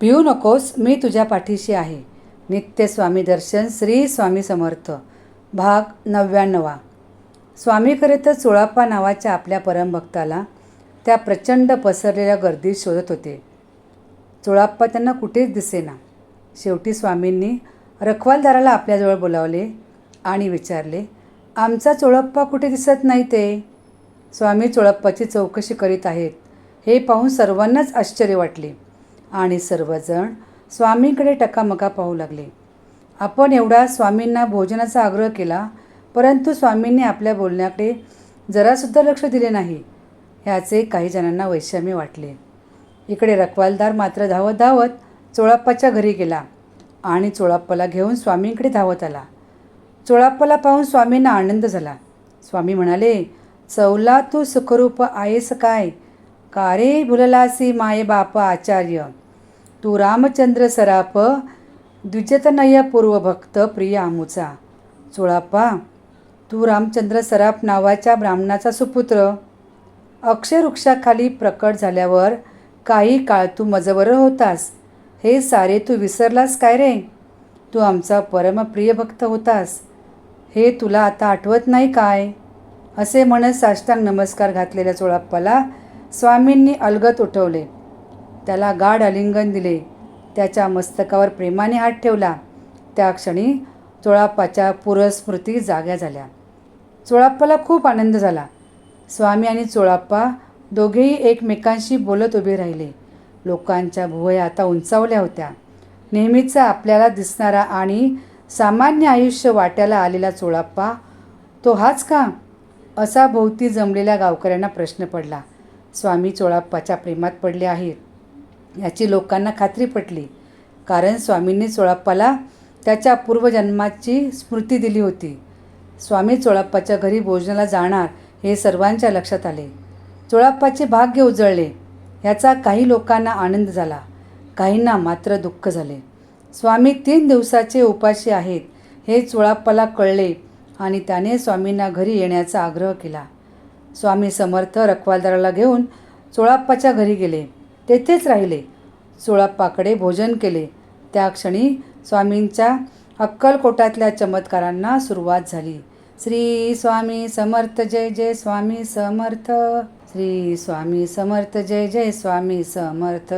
भिवू नकोस मी तुझ्या पाठीशी आहे. नित्य स्वामी दर्शन श्री स्वामी समर्थ. भाग नव्याण्णवा. स्वामी खरे तर चोळाप्पा नावाच्या आपल्या परमभक्ताला त्या प्रचंड पसरलेल्या गर्दीत शोधत होते. चोळाप्पा त्यांना कुठेच दिसेना. शेवटी स्वामींनी रखवालदाराला आपल्याजवळ बोलावले आणि विचारले आमचा चोळप्पा कुठे दिसत नाही ते स्वामी चोळप्पाची चौकशी करीत आहेत. हे पाहून सर्वांनाच आश्चर्य वाटले. आणि सर्वजण स्वामींकडे टकामका पाहू लागले. आपण एवढा स्वामींना भोजनाचा आग्रह केला परंतु स्वामींनी आपल्या बोलण्याकडे जरासुद्धा लक्ष दिले नाही ह्याचे काही जणांना वैषम्य वाटले. इकडे रखवालदार मात्र धावत धावत चोळाप्पाच्या घरी गेला आणि चोळाप्पाला घेऊन स्वामींकडे धावत आला. चोळाप्पाला पाहून स्वामींना आनंद झाला. स्वामी म्हणाले चौला तू सुखरूप आहेस काय? का रे भुललासी माये बाप आचार्य? तू रामचंद्र सराप द्विजतनय पूर्वभक्त प्रिय आमुचा. चोळाप्पा तू रामचंद्र सराप नावाच्या ब्राह्मणाचा सुपुत्र. अक्षयवृक्षाखाली प्रकट झाल्यावर काही काळ तू मजवर होतास. हे सारे तू विसरलास काय रे? तू आमचा परमप्रिय भक्त होतास. हे तुला आता आठवत नाही काय? असे म्हणत साष्टांग नमस्कार घातलेल्या चोळाप्पाला स्वामींनी अलगत उठवले. त्याला गाढ आलिंगन दिले. त्याच्या मस्तकावर प्रेमाने हात ठेवला. त्या क्षणी चोळाप्पाच्या पुरस्मृती जाग्या झाल्या. चोळाप्पाला खूप आनंद झाला. स्वामी आणि चोळाप्पा दोघेही एकमेकांशी बोलत उभे राहिले. लोकांच्या भुवया आता उंचावल्या होत्या. नेहमीचा आपल्याला दिसणारा आणि सामान्य आयुष्य वाट्याला आलेला चोळाप्पा तो हाच का? असा भोवती जमलेल्या गावकऱ्यांना प्रश्न पडला. स्वामी चोळाप्पाच्या प्रेमात पडले आहेत. याची लोकांना खात्री पटली. कारण स्वामींनी चोळाप्पाला त्याच्या पूर्वजन्माची स्मृती दिली होती. स्वामी चोळाप्पाच्या घरी भोजनाला जाणार हे सर्वांच्या लक्षात आले. चोळाप्पाचे भाग्य उजळले. याचा काही लोकांना आनंद झाला. काहींना मात्र दुःख झाले. स्वामी तीन दिवसाचे उपाशी आहेत हे चोळाप्पाला कळले आणि त्याने स्वामींना घरी येण्याचा आग्रह केला. स्वामी समर्थ रखवालदाराला घेऊन चोळाप्पाच्या घरी गेले. तेथेच राहिले. चोळाप्पाकडे भोजन केले. त्या क्षणी स्वामींच्या अक्कलकोटातल्या चमत्कारांना सुरुवात झाली. श्री स्वामी समर्थ जय जय स्वामी समर्थ. श्री स्वामी समर्थ जय जय स्वामी समर्थ.